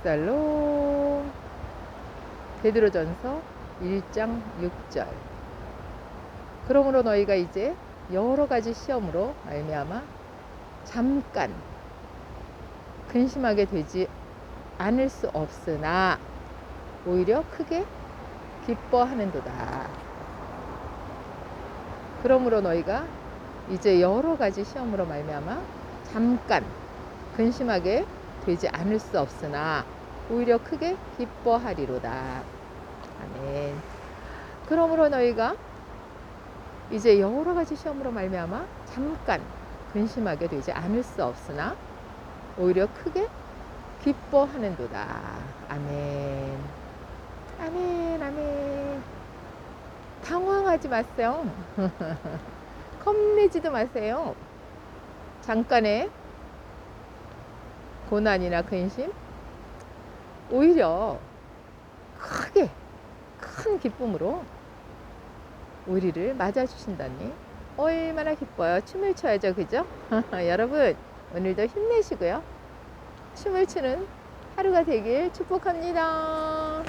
묵살로 베드로전서 1장 6절 그러므로 너희가 이제 여러 가지 시험으로 말미암아 잠깐 근심하게 되지 않을 수 없으나 오히려 크게 기뻐하는도다. 그러므로 너희가 이제 여러 가지 시험으로 말미암아 잠깐 근심하게 되지 않을 수 없으나 오히려 크게 기뻐하리로다. 아멘. 그러므로 너희가 이제 여러 가지 시험으로 말미암아 잠깐 근심하게 되지 않을 수 없으나 오히려 크게 기뻐하는도다. 아멘. 아멘, 아멘. 당황하지 마세요. 겁내지도 마세요. 잠깐의 고난이나 근심, 오히려 크게, 큰 기쁨으로 우리를 맞아주신다니 얼마나 기뻐요. 춤을 춰야죠. 그죠? 여러분, 오늘도 힘내시고요. 춤을 추는 하루가 되길 축복합니다.